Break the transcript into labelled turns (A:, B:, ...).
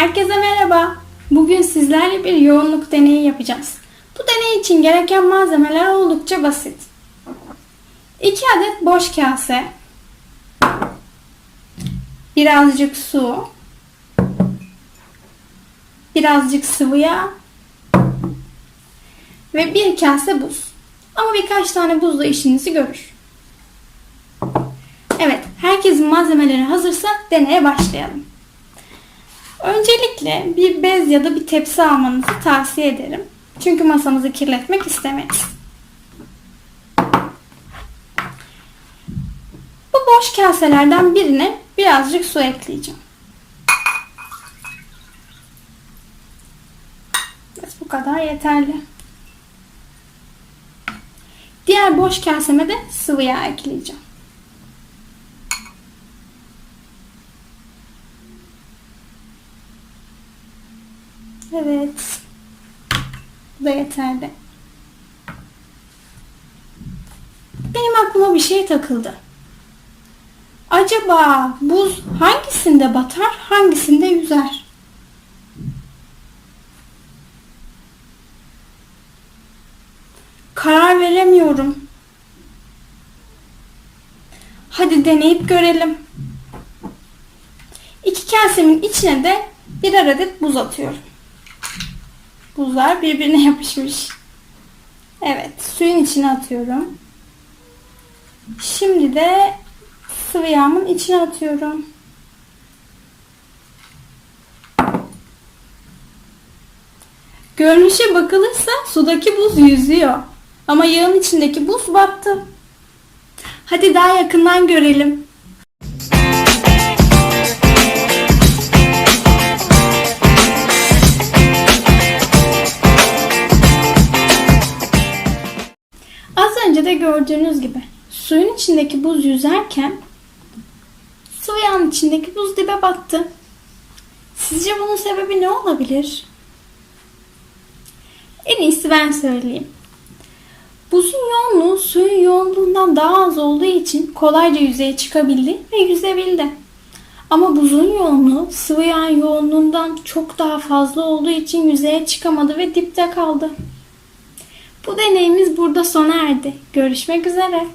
A: Herkese merhaba. Bugün sizlerle bir yoğunluk deneyi yapacağız. Bu deney için gereken malzemeler oldukça basit. 2 adet boş kase, birazcık su, birazcık sıvı yağ ve bir kase buz. Ama birkaç tane buzla işinizi görür. Evet, herkesin malzemeleri hazırsa deneye başlayalım. Öncelikle bir bez ya da bir tepsi almanızı tavsiye ederim. Çünkü masamızı kirletmek istemeyiz. Bu boş kaselerden birine birazcık su ekleyeceğim. Bu kadar yeterli. Diğer boş kaseme de sıvı yağ ekleyeceğim. Evet. Bu da yeterli. Benim aklıma bir şey takıldı. Acaba buz hangisinde batar, hangisinde yüzer? Karar veremiyorum. Hadi deneyip görelim. İki kasemin içine de birer adet buz atıyorum. Buzlar birbirine yapışmış. Evet, suyun içine atıyorum. Şimdi de sıvı yağımın içine atıyorum. Görünüşe bakılırsa sudaki buz yüzüyor. Ama yağın içindeki buz battı. Hadi daha yakından görelim. Önce de gördüğünüz gibi suyun içindeki buz yüzerken sıvı yağın içindeki buz dibe battı. Sizce bunun sebebi ne olabilir? En iyisi ben söyleyeyim. Buzun yoğunluğu suyun yoğunluğundan daha az olduğu için kolayca yüzeye çıkabildi ve yüzebildi. Ama buzun yoğunluğu sıvı yağın yoğunluğundan çok daha fazla olduğu için yüzeye çıkamadı ve dipte kaldı. Bu deneyimiz burada sona erdi. Görüşmek üzere.